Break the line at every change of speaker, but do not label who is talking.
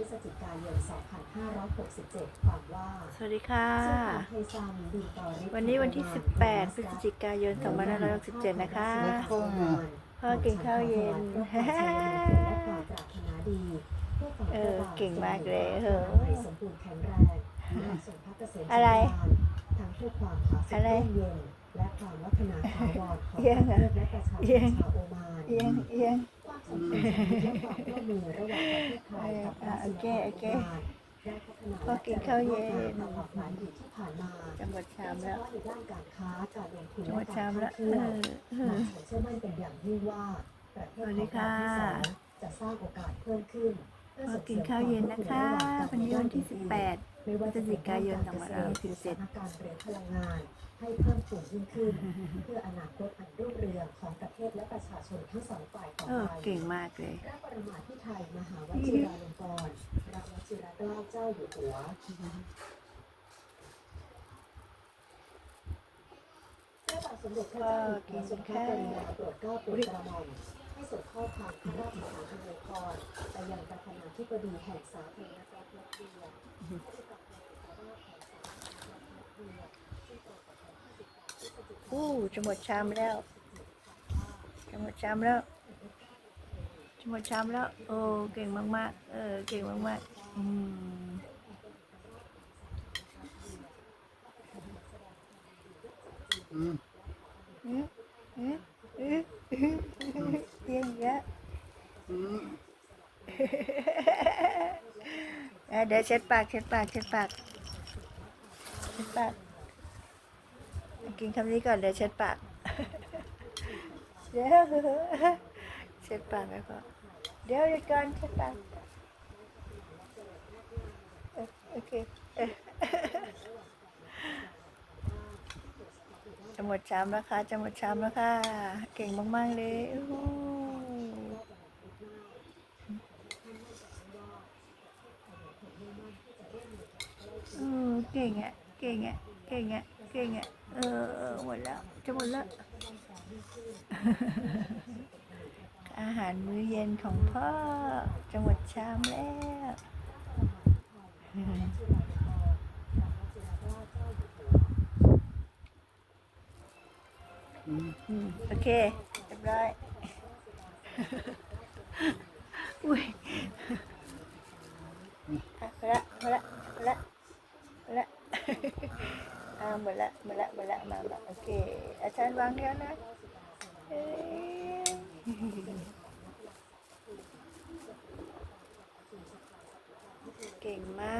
ฤศจิกายน 2567 ความว่า
สวัสดีค่ะ
เจ้าของเทซามีดีต่อฤทธิ์
วันนี้วันที่ 18 พฤศจิกายน 2567 นะคะ พ่อกินข้าวเย็นเออ เก่งมากเลยเหอะ
สมบูรณ์แข็งแรงส่งพระเกษม
อะไร
ทั้งเพื่อความผาสุก
อะไร
ร่มเย็นและความวัฒนาถาวรของ
เอียง
ประ
อะ
เทศและประชาช
เอีย
น
ง
ชาวโอมาน
เอียงเอียง
ความสัมพันธ์และความร่วมมือระหว่างประเทศไทยกับ
อ่าโอเคโอเค
ได้พัฒนา
พอกินข้าวเย็น
ตลอดหลายปีที่ผ่านมา
จังหวัดชามแล้ว
โดยเฉพาะในด้านการค้าการลงทุน
จังหวัดชามแล้ว
กรท่อง
เอ
เที่ยว
อเออ
ผมเชื่อมั่นเป็นอย่างยิ่งว่าประเทศ
สวัส
ข
ดี
อง
ค่ะ
เราที่สองจะสร้างโอกาสเพิ่มขึ้นเพื่อ
พอ
ส่งเสริม
กินข้าวเย็นนะคะวันนี้วันที่ 18
ไม่
พฤ
ว่า
ศ
จะ
จิ
เป็น
กายน
ด้านการเกษตร
2567
และการเรียนพลังงานให้เพิ่มพูนยิ่งขึ้น เพื่ออนาคต และประชาชนทั้งสองฝ่ายต่อ
เออ
ไป
เก่งมากเลย
พระปรมาภิไธยมหาวชิราลงกรณ์พระวชิรเกล้าเจ้าอยู่หัว พระบาทสมเด็จพระเจ้าอยู่หัวทรงพระกรุณาโปรดเกล้าโปรดกระหม่อมให้ส่งข้อความพระราชทานอวยพรไปยังประธานาธิบดีแห่งสาธารณรัฐรัสเซียผู้ประกาศในสภาพแห่งสาธารณรัฐรัสเซียซึ่งตรงกับวันที่18พฤศจิกายน
อู้จะหมดชามแล้ว จะหมดชามแล้วจะหมดชามแล้ว โอ้ เก่งมากๆ เออ เก่งมากๆ อืม
อืม
อืมอืมอืมอืมอืมเยี่ยงเยอะ
อืม
อะเดี๋ยวเช็ดปากเช็ดปากเช็ดปากเช็ดปาก กินคำนี้ก่อนเดี๋ยวเช็ดปาก เดี๋ยวเช็ดปากแล้วก็เดี๋ยวเดี๋ยวก่อนเช็ดปากโอเคเออจะหมดชามแล้วค่ะจะหมดชามแล้วค่ะ เก่งมาก ๆ เลยโอ้โหอืมเก่งอะ เก่งอะ เก่งอะ เก่งอะ เออเออหมดแล้ว จะหมดแล้ว อาหารมื้อเย็นของพ่อจะหมดชามแล้วโอเคเรียบร้อยอุ้ยหมดละหมดละหมดละหมดละอ่าหมดละหมดละหมดละมามาโอเค อาจารย์วางเดียวนะ เก่งมาก